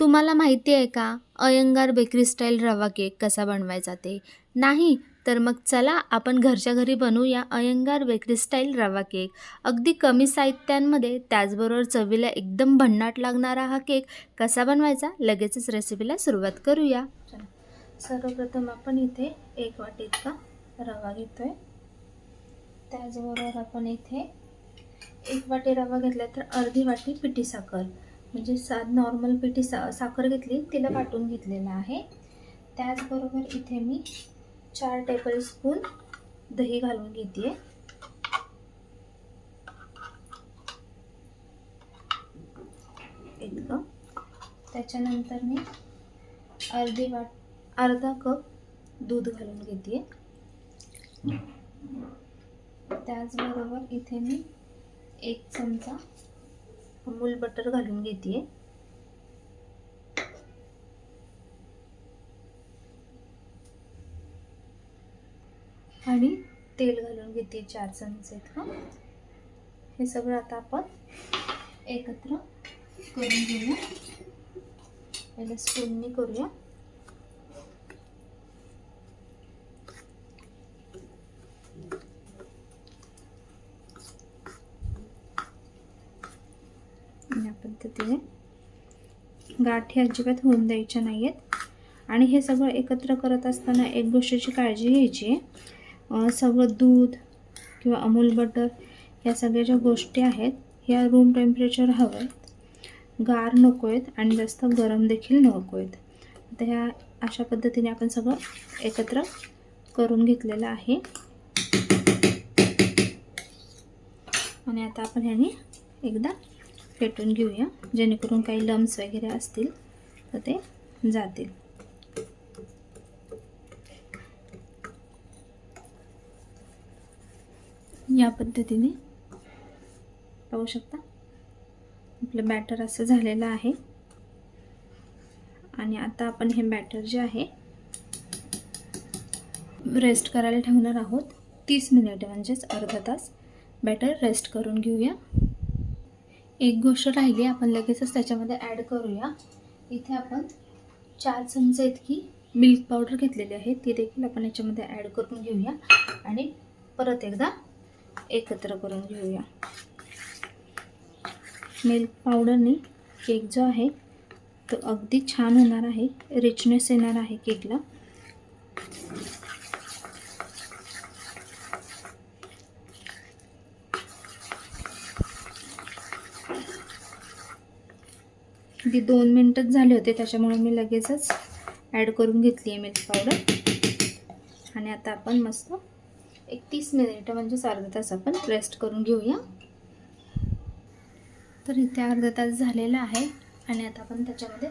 तुम्हाला माहिती आहे का? अयंगार बेकरी स्टाईल रवा केक कसा बनवायचा ते? नाही तर मग चला आपण घरच्या घरी बनवूया अयंगार बेकरी स्टाईल रवा केक. अगदी कमी साहित्यांमध्ये त्याचबरोबर चवीला एकदम भन्नाट लागणारा हा केक कसा बनवायचा? लगेचच रेसिपीला सुरुवात करूया. चला सर्वप्रथम आपण इथे एक वाटी इतका रवा घेतोय. त्याचबरोबर आपण इथे एक वाटी रवा घेतला तर अर्धी वाटी पिठी साखर. म्हणजे साध नॉर्मल पिठी सा साखर घेतली तिला वाटून घेतलेलं आहे. त्याचबरोबर इथे मी चार टेबलस्पून दही घालून घेते इतकं. त्याच्यानंतर मी अर्धी वाट अर्धा कप दूध घालून घेते त्याचबरोबर इथे मी एक चमचा अमूल बटर घालून घेते आणि तेल घालून घेते चार चमचे इतकं. हे सगळं आता आपण एकत्र करून घेऊया. याला स्पूननी करूया या पद्धतीने गाठी अजिबात होऊन द्यायच्या नाही आहेत आणि हे सगळं एकत्र करत असताना एक गोष्टीची काळजी घ्यायची. आहे सगळं दूध किंवा अमूल बटर या सगळ्या ज्या गोष्टी आहेत ह्या रूम टेम्परेचर हव्यात आहेत गार नको आहेत आणि जास्त गरम देखील नको आहेत तर ह्या अशा पद्धतीने आपण सगळं एकत्र करून घेतलेलं आहे. आणि आता आपण ह्याने एकदा फेटून घेऊया. जेणेकरून काही लम्स वगैरे असतील तर ते जातील. या पद्धतीने पाहू शकता. आपलं बॅटर असं झालेलं आहे. आणि आता आपण हे बॅटर जे आहे रेस्ट करायला ठेवणार आहोत. तीस मिनिटे म्हणजेच अर्धा तास बॅटर रेस्ट करून घेऊया. एक गोष्ट राहिली आपण लगेचच त्याच्यामध्ये ॲड करूया. इथे आपण चार चमचे इतकी मिल्क पावडर घेतलेली आहे ती देखील आपण याच्यामध्ये ॲड करून घेऊया. आणि परत एकदा एकत्र करून घेऊया. मिल्क पावडरने केक जो आहे तो अगदी छान होणार आहे. रिचनेस येणार आहे केकला ती दोन मिनटंच झाले होते त्याच्यामुळे मी लगेचच ॲड करून घेतली आहे मिल्क पावडर आणि आता आपण मस्त एक तीस मिनिटं म्हणजेच अर्धा तास आपण रेस्ट करून घेऊया. तर इथे अर्धा तास झालेला आहे. आणि आता आपण त्याच्यामध्ये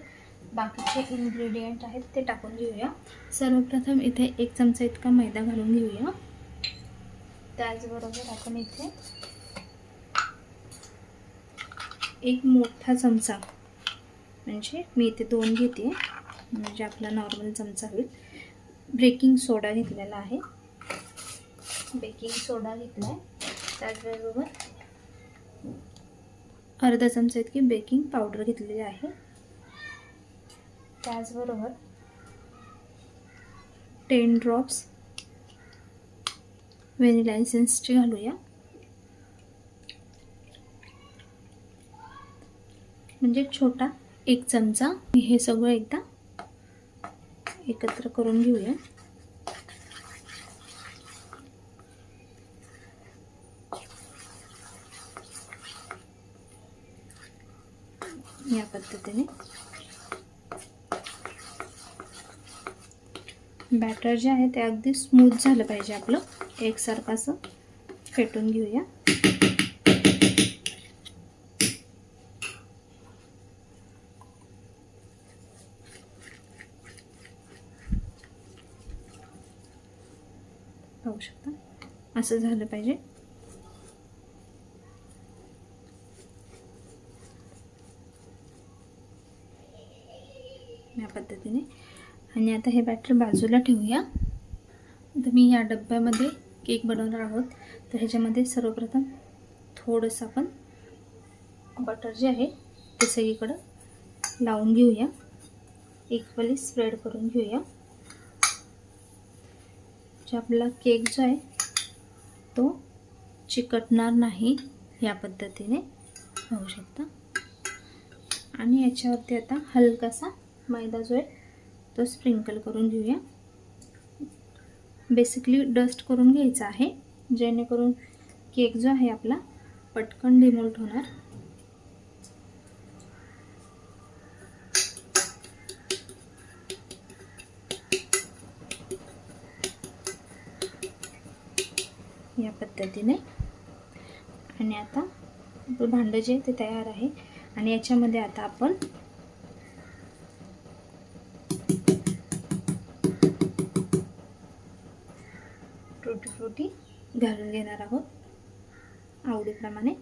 बाकीचे इन्ग्रेडियंट आहेत ते टाकून घेऊया. सर्वप्रथम इथे एक चमचा इतका मैदा घालून घेऊया. त्याचबरोबर आपण इथे एक मोठा चमचा म्हणजे मी इथे दोन घेते. म्हणजे आपला नॉर्मल चमचा होईल. बेकिंग सोडा घेतलेला आहे. बेकिंग सोडा घेतला आहे त्याचबरोबर अर्धा चमचा इतकी बेकिंग पावडर घेतलेली आहे. त्याचबरोबर टेन ड्रॉप्स व्हॅनिला एसेन्सची घालूया. म्हणजे छोटा एक चमचा. हे सगळं एकदा एकत्र करून घेऊया. या पद्धतीने. बॅटर जे आहे ते अगदी स्मूथ झालं पाहिजे आपलं. एकसारखं असं फेटून घेऊया पाहू शकता असं झालं पाहिजे. या पद्धतीने. आणि आता हे बॅटर बाजूला ठेवूया. आता मी या डब्यामध्ये केक बनवणार आहोत. तर ह्याच्यामध्ये सर्वप्रथम थोडंसं आपण बटर जे आहे ते सगळीकडं लावून घेऊया. इक्वली स्प्रेड करून घेऊया. जे आपला केक जो आहे तो चिकटणार नाही या पद्धतीने. पाहू शकता. आणि याच्यावरती आता हलकासा मैदा जो आहे तो स्प्रिंकल करून घेऊया. बेसिकली डस्ट करून घ्यायचा आहे जेणेकरून केक जो आहे आपला पटकन डिमोल्ट होणार या पद्धतीने. आणि आता आपलं भांडं जे ते तयार आहे. आणि याच्यामध्ये आता आपण टूटी फ्रुटी घालून घेणार आहोत. आवडीप्रमाणे.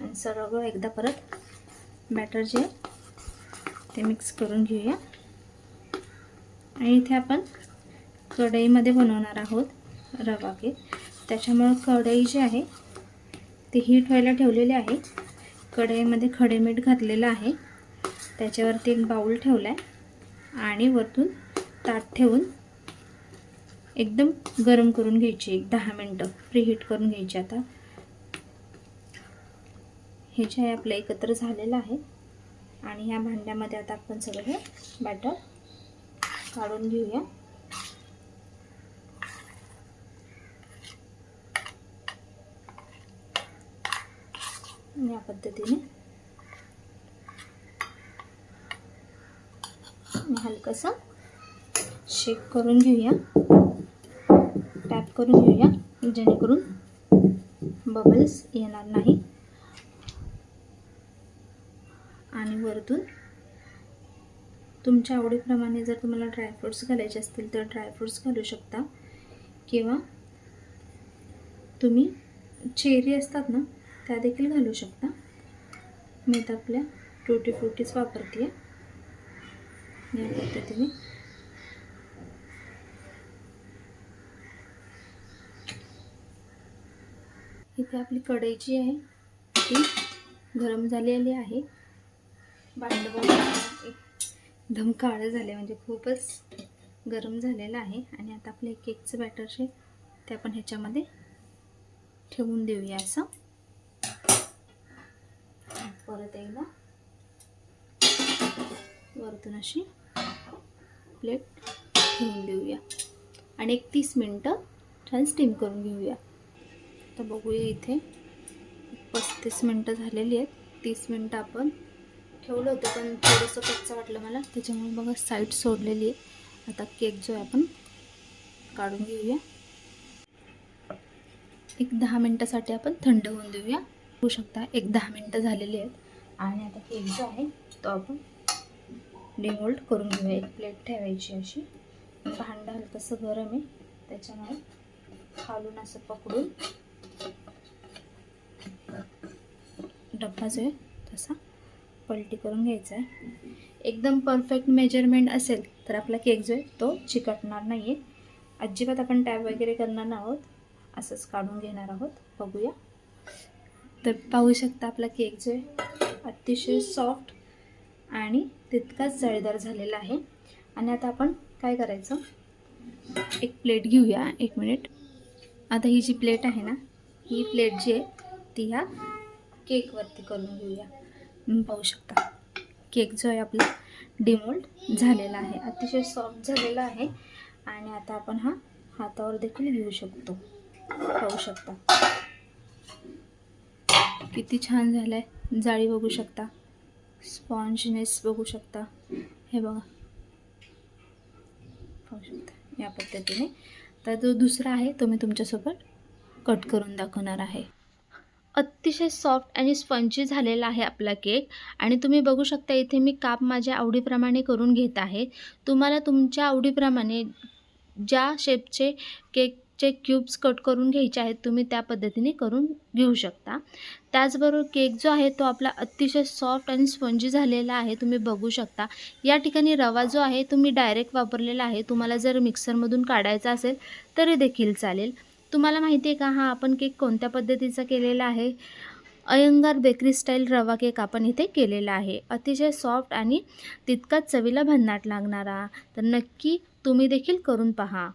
आणि सगळं एकदा परत बॅटर जे ते मिक्स करून घेऊया. आणि इथे आपण कढईमध्ये बनवणार आहोत. रवा घेत. त्याच्यामुळं कढई जी आहे ती हीट व्हायला ठेवलेली आहे. कढईमध्ये खडे मीठ घातलेलं आहे. त्याच्यावरती एक बाऊल ठेवला आहे आणि वरतून ताट ठेवून एकदम गरम करून घ्यायची. एक दहा मिनटं प्रीहीट करून घ्यायची आता. हे जे आहे आपलं एकत्र झालेलं आहे. आणि ह्या भांड्यामध्ये आता आपण सगळं हे बॅटर काढून घेऊया. या पद्धतीने. हलकंसं शेक करून घेऊया. टॅप करून घेऊया. जेणेकरून बबल्स येणार नाही. आणि वरतून तुमच्या आवडीप्रमाणे जर तुम्हाला ड्रायफ्रूट्स घालायचे असतील तर ड्रायफ्रूट्स घालू शकता. किंवा तुम्ही चेरी असतात ना त्या देखील घालू शकता. मी तर आपल्या टुटी फ्रुटीच वापरते या पद्धतीने. इथे आपली कढई जी आहे ती गरम झालेली आहे. भांडं बघा एकदम काळं झाले म्हणजे खूपच गरम झालेलं आहे. आणि आता आपले केकचं बॅटर जे ते आपण ह्याच्यामध्ये ठेवून देऊया असं. परत एकदा. वरतून अशी प्लेट ठेवून देऊया. आणि एक तीस मिनटं छान स्टीम करून घेऊया. तर बघूया इथे. पस्तीस मिनटं झालेली आहेत. तीस मिनटं आपण ठेवलं होतं पण थोडंसं कच्चं वाटलं मला. त्याच्यामुळे बघा साईड सोडलेली आहे. आता केक जो आहे आपण काढून घेऊया. एक दहा मिनटासाठी आपण थंड होऊन देऊया. बघू शकता. एक दहा मिनटं झालेली आहेत. आणि आता केक जो आहे तो आपण डिमोल्ड करून घेऊया. एक प्लेट ठेवायची अशी. भांडं हलकंसं गरम आहे. त्याच्यामुळे खालून असं पकडून डब्बा जो आहे. तसा पलटी करून घ्यायचा आहे. एकदम परफेक्ट मेजरमेंट असेल तर आपला केक जो आहे तो चिकटणार नाही आहे अजिबात आपण टॅब वगैरे करणार आहोत असंच काढून घेणार आहोत. बघूया. तर पाहू शकता आपला केक जो आहे अतिशय सॉफ्ट आणि तितकाच जाळीदार झालेला आहे. आणि आता आपण काय करायचं? एक प्लेट घेऊया. एक मिनिट आता ही जी प्लेट आहे ना ही प्लेट जी आहे ती ह्या केकवरती करून घेऊया. पाहू शकता. केक जो आहे आपला डिमोल्ड झालेला आहे. अतिशय सॉफ्ट झालेला आहे. आणि आता आपण हा हातावर देखील घेऊ शकतो. पाहू शकता. किती छान झालं आहे जाळी बघू शकता. स्पॉन्जनेस बघू शकता. हे बघा. पाहू शकता. या पद्धतीने. तर जो दुसरा आहे तो मी तुमच्यासोबत कट करून दाखवणार आहे. अतिशय सॉफ्ट आणि स्पंची झालेला आहे आपला केक आणि तुम्ही बघू शकता इथे मी काप माझ्या आवडीप्रमाणे करून घेत आहे. तुम्हाला तुमच्या आवडीप्रमाणे ज्या शेपचे केक चे क्यूब्स कट करून घ्यायचे आहेत तुम्ही त्या पद्धतीने करून घेऊ शकता. त्याचबरोबर केक जो आहे तो आपला अतिशय सॉफ्ट आणि स्पंजी झालेला आहे तुम्ही बघू शकता. या ठिकाणी रवा जो आहे तुम्ही डायरेक्ट वापरलेला आहे. तुम्हाला जर मिक्सरमधून काढायचा असेल तरी देखील चालेल. तुम्हाला माहिती आहे का हा आपण केक कोणत्या पद्धतीचा केलेला आहे? अयंगार बेकरी स्टाईल रवा केक आपण इथे केलेला आहे. अतिशय सॉफ्ट आणि तितकाच चवीला भन्नाट लागणारा. तर नक्की तुम्ही देखील करून पहा.